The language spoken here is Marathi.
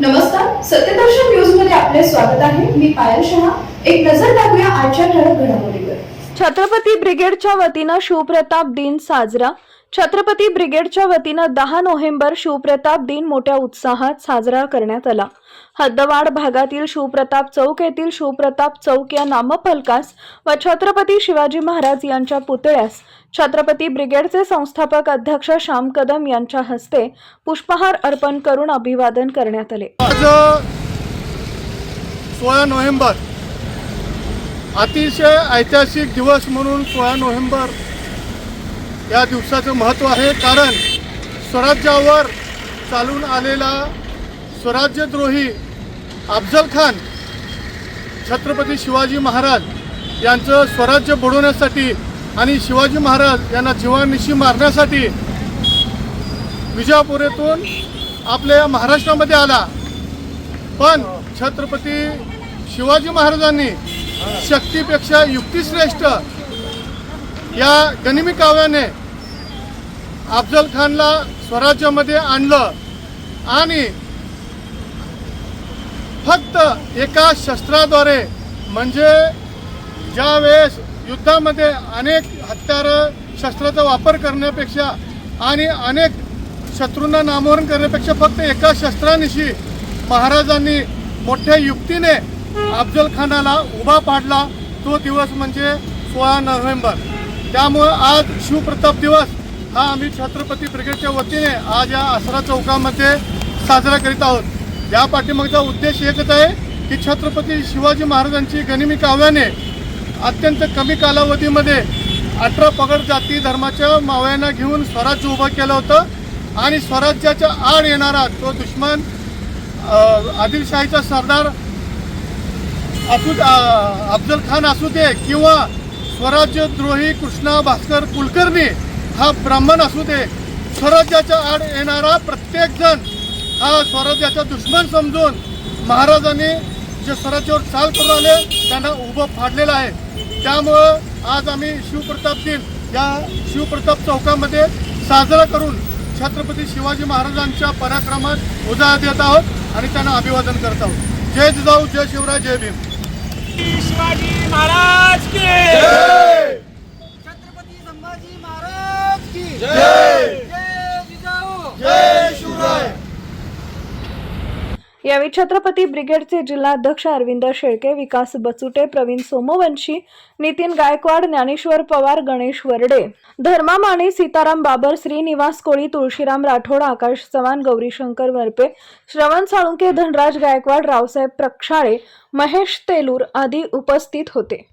नमस्कार सत्यदर्शन न्यूजमध्ये आपले स्वागत आहे. मी पायल शहा. एक नजर टाकूया आजच्या ठळक घडामोडीवर. छत्रपती ब्रिगेडच्या वतीनं शिवप्रताप दिन साजरा. छत्रपती ब्रिगेडच्या वतीनं दहा नोव्हेंबर शिवप्रताप दिन मोठ्या उत्साहात साजरा करण्यात आला. हद्दवाड भागातील शिवप्रताप चौक येथील शिवप्रताप चौक या नामफलकास व छत्रपती शिवाजी महाराज यांच्या पुतळ्यास छत्रपती ब्रिगेडचे संस्थापक अध्यक्ष श्याम कदम यांच्या हस्ते पुष्पहार अर्पण करून अभिवादन करण्यात आले. सोळा नोव्हेंबर अतिशय ऐतिहासिक दिवस म्हणून सोळा नोव्हेंबर या दिवसाचं महत्त्व आहे कारण स्वराज्यावर चालून आलेला स्वराज्यद्रोही अफजल खान छत्रपती शिवाजी महाराज यांचं स्वराज्य बुडवण्यासाठी आणि शिवाजी महाराज यांना जीवानिशी मारण्यासाठी विजापुरेतून आपल्या महाराष्ट्रामध्ये आला. पण छत्रपती शिवाजी महाराजांनी शक्तीपेक्षा युक्तिश्रेष्ठ या गनिमी काव्याने अफजल खानला स्वराज्यामध्ये आणलं आणि फक्त एका शस्त्राद्वारे म्हणजे ज्या वेळेस युद्धामध्ये अनेक हत्यारं शस्त्राचा वापर करण्यापेक्षा आणि अनेक शत्रूंना नामोहरण करण्यापेक्षा फक्त एका शस्त्रानिशी महाराजांनी मोठ्या युक्तीने अफजल खानाला उभा पाडला. तो दिवस म्हणजे सोळा नोव्हेंबर. त्यामुळं आज शिवप्रताप दिवस हा आम्ही छत्रपती ब्रिगेडच्या वतीने आज या आसरा चौकामध्ये साजरा करीत आहोत. या पाठीमागचा उद्देश एकच आहे की छत्रपती शिवाजी महाराजांची गनिमी काव्याने अत्यंत कमी कालावधीमध्ये अठरा पगड जाती धर्माच्या मावळ्यांना घेऊन स्वराज्य उभं केलं होतं आणि स्वराज्याच्या आड येणारा तो दुश्मन आदिलशाहीचा सरदार असू अफजल खान असू दे किंवा स्वराज्यद्रोही कृष्णा भास्कर कुलकर्णी हा ब्राह्मण असू दे स्वराज्याच्या आड येणारा प्रत्येक जण हा स्वराज्याचा दुश्मन समजून महाराजांनी जे स्वराज्यावर चाल करून आले त्यांना उभं फाडलेलं आहे. त्यामुळं आज आम्ही शिवप्रताप दिन या शिवप्रताप चौकामध्ये साजरा करून छत्रपती शिवाजी महाराजांच्या पराक्रमात उजाळा देत आहोत आणि त्यांना अभिवादन करत आहोत. जय जिजाऊ जय शिवराय जय भीम. शिवाजी महाराज की छत्रपती संभाजी महाराज की जय जय जिजाऊ जय शिवराय यावेळी छत्रपती ब्रिगेडचे जिल्हाध्यक्ष अरविंद शेळके विकास बचुटे प्रवीण सोमवंशी नितीन गायकवाड ज्ञानेश्वर पवार गणेश वरडे. धर्मा माने सीताराम बाबर श्रीनिवास कोळी तुळशीराम राठोड आकाश चव्हाण गौरीशंकर वरपे श्रवण साळुंके धनराज गायकवाड रावसाहेब प्रक्षाळे महेश तेलूर आदी उपस्थित होते.